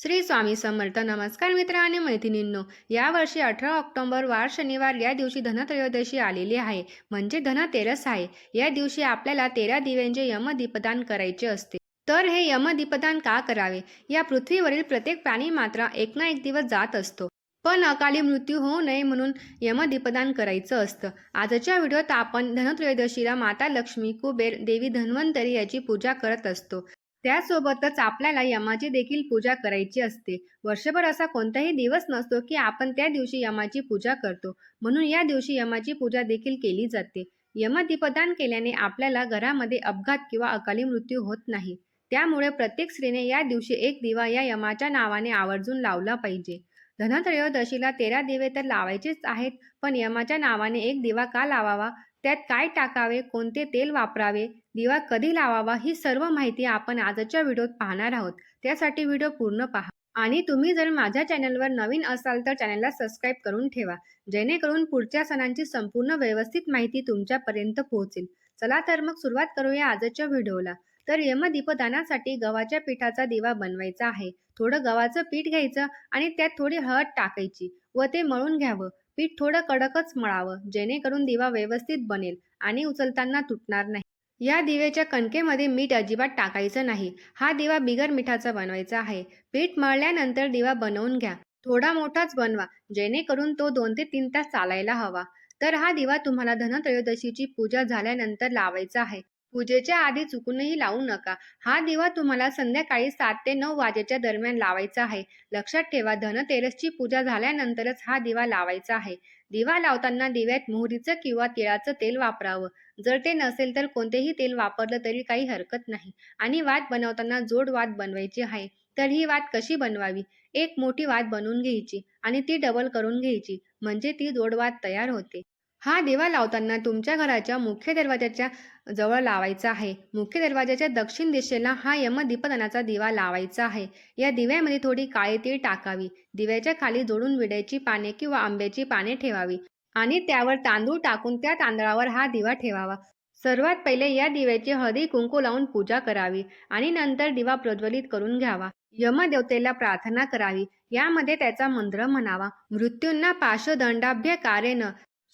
श्री स्वामी समर्थ. नमस्कार मित्र आणि मैत्रिणींनो यावर्षी अठरा ऑक्टोबर वार शनिवार या दिवशी धनत्रयोदशी आलेली आहे. म्हणजे धनतेरस आहे. या दिवशी आपल्याला तेरा दिव्यांचे यमदीपदान करायचे असते. तर हे यमदीपदान का करावे? या पृथ्वीवरील प्रत्येक प्राणी मात्र एक ना एक दिवस जात असतो. पण अकाली मृत्यू होऊ नये म्हणून यमदीपदान करायचं असतं. आजच्या व्हिडिओत आपण धनत्रयोदशीला माता लक्ष्मी कुबेर देवी धन्वंतरी याची पूजा करत असतो. त्यासोबतच आपल्याला यमाची देखील पूजा करायची असते. वर्षभर असा कोणताही दिवस नसतो की आपण त्या दिवशी यमाची पूजा करतो. म्हणून या दिवशी यमाची पूजा देखील केली जाते. यमदीपदान केल्याने आपल्याला घरामध्ये अपघात किंवा अकाली मृत्यू होत नाही. त्यामुळे प्रत्येक स्त्रीने या दिवशी एक दिवा या यमाच्या नावाने आवर्जून लावला पाहिजे. धनत्रयोदशीला तेरा दिवे तर लावायचेच आहेत पण यमाच्या नावाने एक दिवा का लावावा? त्यात काय टाकावे कोणते तेल वापरावे दिवा कधी लावावा ही सर्व माहिती आपण आजच्या व्हिडिओत पाहणार आहोत. त्यासाठी व्हिडिओ पूर्ण पहा. आणि तुम्ही जर माझ्या चॅनलवर नवीन असाल तर चॅनलला सबस्क्राईब करून ठेवा जेणेकरून पुढच्या सणांची संपूर्ण व्यवस्थित माहिती तुमच्यापर्यंत पोहोचेल. चला तर मग सुरुवात करूया आजच्या व्हिडिओला. तर यमदीपदानासाठी गव्हाच्या पिठाचा दिवा बनवायचा आहे. थोडं गव्हाचं पीठ घ्यायचं आणि त्यात थोडी हळद टाकायची व ते मळून घ्यावं. पीठ थोडं कडकच मळावं जेणेकरून दिवा व्यवस्थित बनेल आणि उचलताना तुटणार नाही. या दिव्याच्या कणकेमध्ये मीठ अजिबात टाकायचं नाही. हा दिवा बिगर मिठाचा बनवायचा आहे. पीठ मळल्यानंतर दिवा बनवून घ्या. थोडा मोठाच बनवा जेणेकरून तो दोन ते तीन तास चालायला हवा. तर हा दिवा तुम्हाला धनत्रयोदशीची पूजा झाल्यानंतर लावायचा आहे. पूजेच्या आधी चुकूनही लावू नका. हा दिवा तुम्हाला संध्याकाळी सात ते नऊ वाजेच्या दरम्यान लावायचा आहे. लक्षात ठेवा धनतेरसची पूजा झाल्यानंतरच हा दिवा लावायचा आहे. दिवा लावताना दिव्यात मोहरीचं किंवा तिळाचं तेल वापरावं. जर ते नसेल तर कोणतेही तेल वापरलं तरी काही हरकत नाही. आणि वाद बनवताना जोड वाद बनवायची आहे. तर ही वाद कशी बनवावी? एक मोठी वाद बनवून घ्यायची आणि ती डबल करून घ्यायची. म्हणजे ती जोडवाद तयार होते. हा दिवा लावताना तुमच्या घराच्या मुख्य दरवाजाच्या जवळ लावायचा आहे. मुख्य दरवाजाच्या दक्षिण दिशेला हा यमदीपदानाचा दिवा लावायचा आहे. या दिव्यामध्ये थोडी काळी तीळ टाकावी. दिव्याच्या खाली जोडून विड्याची पाने किंवा आंब्याची पाने ठेवावी. आणि त्यावर तांदूळ टाकून त्या तांदळावर हा दिवा ठेवावा. सर्वात पहिले या दिव्याची हळदी कुंकू लावून पूजा करावी आणि नंतर दिवा प्रज्वलित करून घ्यावा. यमदेवतेला प्रार्थना करावी. यामध्ये त्याचा मंत्र म्हणावा. मृत्यूंना पाशदंडाभ्य कारेन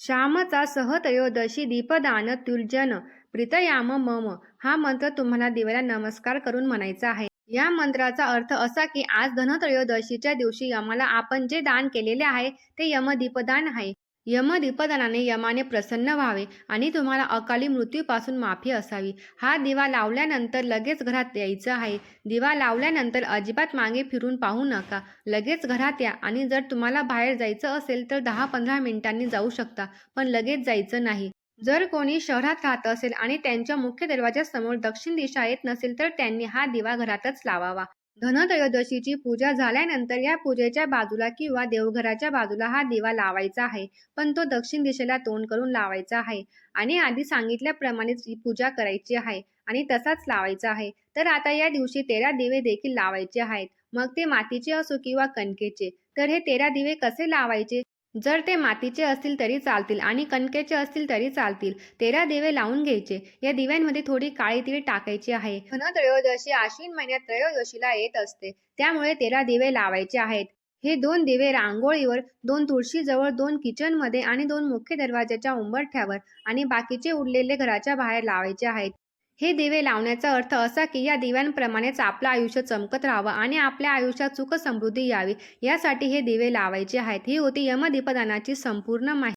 श्यामचा सहतयोदशी दीपदान तुर्जन प्रीतयाम मम हा मंत्र तुम्हाला दिव्याला नमस्कार करून म्हणायचा आहे. या मंत्राचा अर्थ असा की आज धनत्रयोदशीच्या दिवशी यमाला आपण जे दान केलेले आहे ते यमदीपदान आहे. यमदीपदानाने यमाने प्रसन्न व्हावे आणि तुम्हाला अकाली मृत्यूपासून माफी असावी. हा दिवा लावल्यानंतर लगेच घरात यायचं आहे. दिवा लावल्यानंतर अजिबात मागे फिरून पाहू नका. लगेच घरात या आणि जर तुम्हाला बाहेर जायचं असेल तर दहा पंधरा मिनिटांनी जाऊ शकता पण लगेच जायचं नाही. जर कोणी शहरात राहत असेल आणि त्यांच्या मुख्य दरवाजासमोर दक्षिण दिशा येत नसेल तर त्यांनी हा दिवा घरातच लावावा. धनत्रयोदशीची पूजा झाल्यानंतर या पूजेच्या बाजूला किंवा देवघराच्या बाजूला हा दिवा लावायचा आहे. पण तो दक्षिण दिशेला तोंड करून लावायचा आहे. आणि आधी सांगितल्याप्रमाणेच ही पूजा करायची आहे आणि तसाच लावायचा आहे. तर आता या दिवशी तेरा दिवे देखील लावायचे आहेत. मग ते मातीचे असो किंवा कणकेचे. तर हे तेरा दिवे कसे लावायचे? जर ते मातीचे असतील तरी चालतील आणि कणकेचे असतील तरी चालतील. तेरा दिवे लावून घ्यायचे. या दिव्यांमध्ये थोडी काळी तीळ टाकायची आहे. धनत्रयोदशी आश्विन महिन्यात त्रयोदशीला येत असते. त्यामुळे तेरा दिवे लावायचे आहेत. हे दोन दिवे रांगोळीवर दोन तुळशीजवळ दोन किचनमध्ये आणि दोन मुख्य दरवाजाच्या उंबरठ्यावर आणि बाकीचे उरलेले घराच्या बाहेर लावायचे आहेत. हे दिवे लावण्याचा अर्थ असा की या दिव्यांप्रमाणेच आपलं आयुष्य चमकत राहावं आणि आपल्या आयुष्यात सुख समृद्धी यावी. यासाठी हे दिवे लावायचे आहेत. ही होती यमदीपदानाची संपूर्ण माहिती.